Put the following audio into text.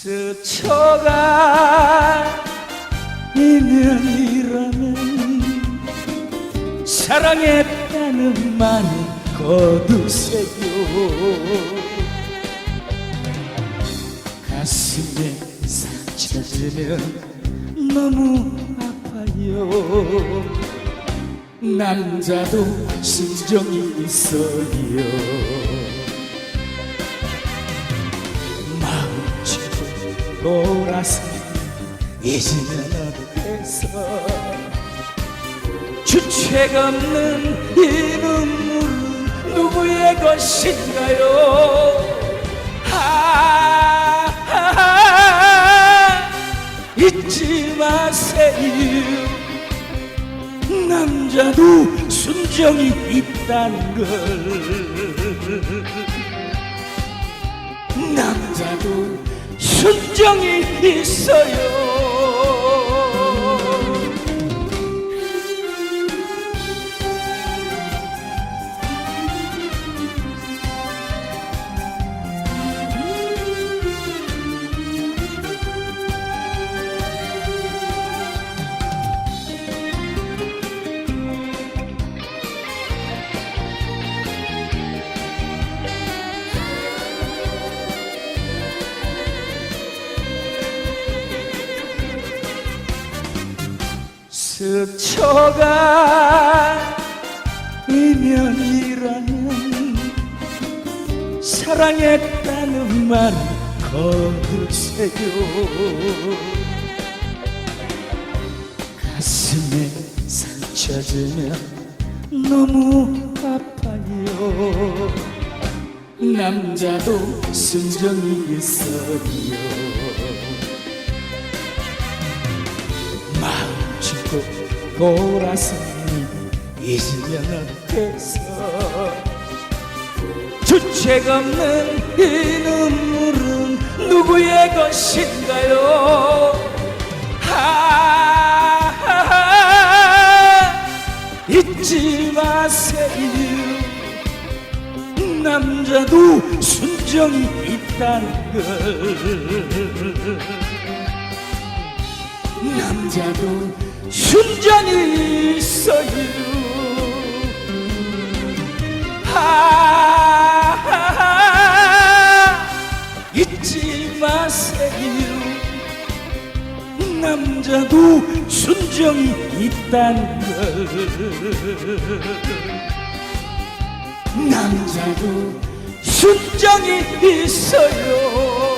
스쳐가 인연이라면 사랑했다는 말은 거두세요. 가슴에 상처지면 너무 아파요. 남자도 심정이 있어요 돌아서 잊으면 어떡해서 주책 없는 이 눈물은 누구의 것인가요? 아, 아, 잊지 마세요. 남자도 순정이 있다는 걸. 남자도 순정이 있어요 스쳐가 인연이라면 사랑했다는 말 거두세요. 가슴에 상처 주면 너무 아파요. 남자도 순정이 있어요 짚고 돌아서니 잊으면 어때서? 주책 없는 이 눈물은 누구의 것인가요? 아, 잊지 마세요. 남자도 순정이 있다는 걸. 남자도 순정이 있어요. 아, 잊지 마세요. 남자도 순정이 있다는 걸. 남자도 순정이 있어요